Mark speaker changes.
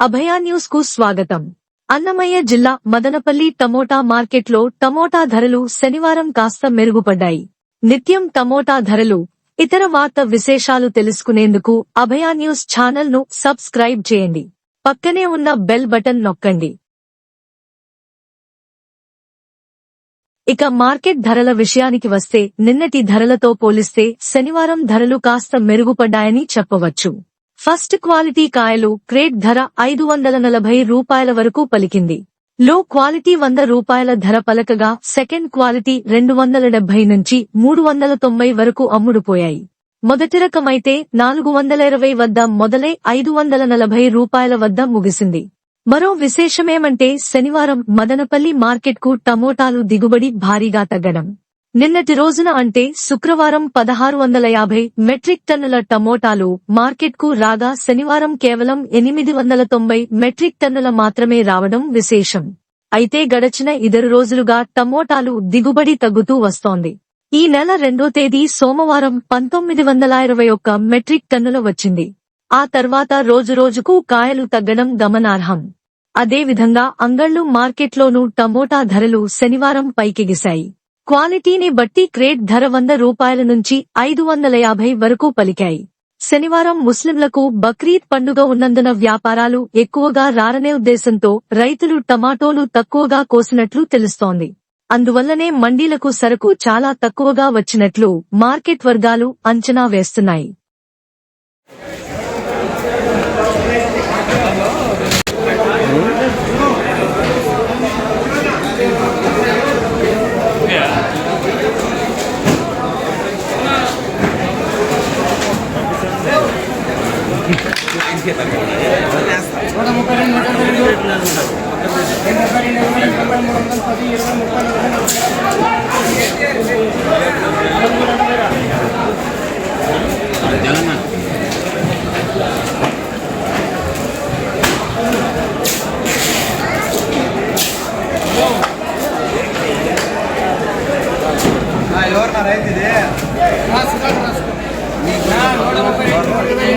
Speaker 1: అభయ న్యూస్కు స్వాగతం. అన్నమయ్య జిల్లా మదనపల్లి టమోటా మార్కెట్లో టమోటా ధరలు శనివారం కాస్త మెరుగుపడ్డాయి. నిత్యం టమోటా ధరలు ఇతర వార్త విశేషాలు తెలుసుకునేందుకు అభయ న్యూస్ ఛానల్ను సబ్స్క్రైబ్ చేయండి. పక్కనే ఉన్న బెల్ బటన్ నొక్కండి. ఇక మార్కెట్ ధరల విషయానికి వస్తే నిన్నటి ధరలతో పోలిస్తే శనివారం ధరలు కాస్త మెరుగుపడ్డాయని చెప్పవచ్చు. ఫస్ట్ క్వాలిటీ కాయలు క్రేట్ ధర ఐదు వందల నలభై రూపాయల వరకు పలికింది. లో క్వాలిటీ వంద రూపాయల ధర పలకగా సెకండ్ క్వాలిటీ రెండు వందల డెబ్బై నుంచి మూడు వందల తొంభై వరకు అమ్ముడుపోయాయి. మొదటి రకమైతే నాలుగు వందల ఇరవై వద్ద మొదలై ఐదు వందల నలభై రూపాయల వద్ద ముగిసింది. మరో విశేషమేమంటే శనివారం మదనపల్లి మార్కెట్కు టమోటాలు దిగుబడి భారీగా తగ్గడం. నిన్నటి రోజున అంటే శుక్రవారం పదహారు వందల యాభై మెట్రిక్ టన్నుల టమోటాలు మార్కెట్కు రాగా శనివారం కేవలం ఎనిమిది వందల తొంభై మెట్రిక్ టన్నుల మాత్రమే రావడం విశేషం. అయితే గడచిన ఇద్దరు రోజులుగా టమోటాలు దిగుబడి తగ్గుతూ వస్తోంది. ఈ నెల రెండో తేదీ సోమవారం పంతొమ్మిది వందల ఇరవై ఒక్క మెట్రిక్ టన్నుల వచ్చింది. ఆ తర్వాత రోజురోజుకు కాయలు తగ్గడం గమనార్హం. అదేవిధంగా అంగళ్ళు మార్కెట్లోనూ టమోటా ధరలు శనివారం పైకెగిశాయి క్వాలిటీని బట్టి క్రేట్ ధర వంద రూపాయల నుంచి ఐదు వందల యాభై వరకు పలికాయి. శనివారం ముస్లింలకు బక్రీద్ పండుగ ఉన్నందున వ్యాపారాలు ఎక్కువగా రారనే ఉద్దేశంతో రైతులు టమాటోలు తక్కువగా కోసినట్లు తెలుస్తోంది. అందువల్లనే మండీలకు సరుకు చాలా తక్కువగా వచ్చినట్లు మార్కెట్ వర్గాలు అంచనా వేస్తున్నాయి.
Speaker 2: నలభై
Speaker 3: ఎవరు రైతు ఇది